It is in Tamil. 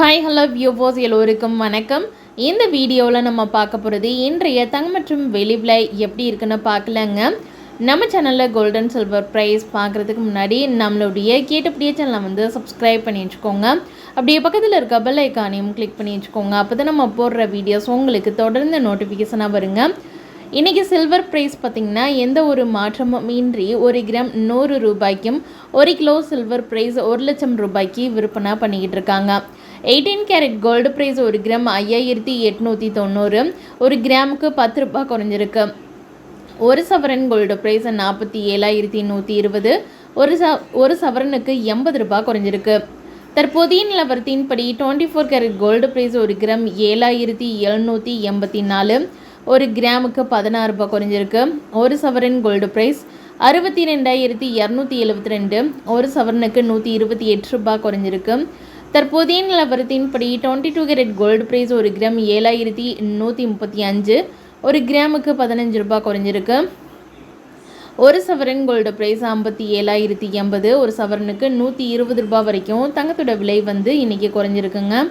ஹாய் ஹலோ வியூவோஸ் எல்லோருக்கும் வணக்கம். இந்த வீடியோவில் நம்ம பார்க்க போகிறது இன்றைய தங்கம் மற்றும் வெளி விலை எப்படி இருக்குன்னு பார்க்கலங்க. நம்ம சேனலில் கோல்டன் சில்வர் ப்ரைஸ் பார்க்குறதுக்கு முன்னாடி நம்மளுடைய கேட்டப்படியே சேனலை வந்து சப்ஸ்கிரைப் பண்ணி வச்சுக்கோங்க. அப்படியே பக்கத்தில் இருக்க பெல் ஐக்கானையும் கிளிக் பண்ணி வச்சுக்கோங்க. அப்போ தான் நம்ம போடுற வீடியோஸ் உங்களுக்கு தொடர்ந்து நோட்டிஃபிகேஷனாக வருங்க. இன்றைக்கி சில்வர் ப்ரைஸ் பார்த்திங்கன்னா எந்த ஒரு மாற்றமும் இன்றி ஒரு கிராம் நூறு ரூபாய்க்கும் ஒரு கிலோ சில்வர் ப்ரைஸ் ஒரு லட்சம் ரூபாய்க்கு விற்பனை பண்ணிக்கிட்டு இருக்காங்க. எயிட்டீன் கேரட் கோல்டு ப்ரைஸ் ஒரு கிராம் ஐயாயிரத்தி எட்நூற்றி தொண்ணூறு ஒரு கிராமுக்கு பத்து ரூபாய் குறைஞ்சிருக்கு. ஒரு சவரன் கோல்டு ப்ரைஸ் நாற்பத்தி ஏழாயிரத்தி நூற்றி இருபது ஒரு ச ஒரு சவரனுக்கு எண்பது ரூபாய் குறைஞ்சிருக்கு. தற்போதைய நிலவரத்தின்படி twenty four carat gold price ஒரு கிராம் ஏழாயிரத்தி எழுநூற்றி எண்பத்தி நாலு ஒரு கிராமுக்கு பதினாறு ரூபாய் குறைஞ்சிருக்கு. ஒரு சவரன் கோல்டு ப்ரைஸ் அறுபத்தி ரெண்டாயிரத்தி இரநூத்தி எழுபத்தி ரெண்டு. ஒரு சவரனுக்கு நூற்றி இருபத்தி எட்டு ரூபாய் குறைஞ்சிருக்கு. தற்போதைய நிலவரத்தின்படி twenty two carat gold price ஒரு கிராம் ஏழாயிரத்தி நூற்றி முப்பத்தி அஞ்சு. ஒரு கிராமுக்கு பதினஞ்சு ரூபாய் குறைஞ்சிருக்கு. ஒரு சவரன் கோல்டு ப்ரைஸ் ஐம்பத்தி ஏழாயிரத்தி எண்பது. ஒரு சவரனுக்கு நூற்றி இருபது ரூபாய் வரைக்கும் தங்கத்தோட விலை வந்து இன்றைக்கி குறைஞ்சிருக்குங்க.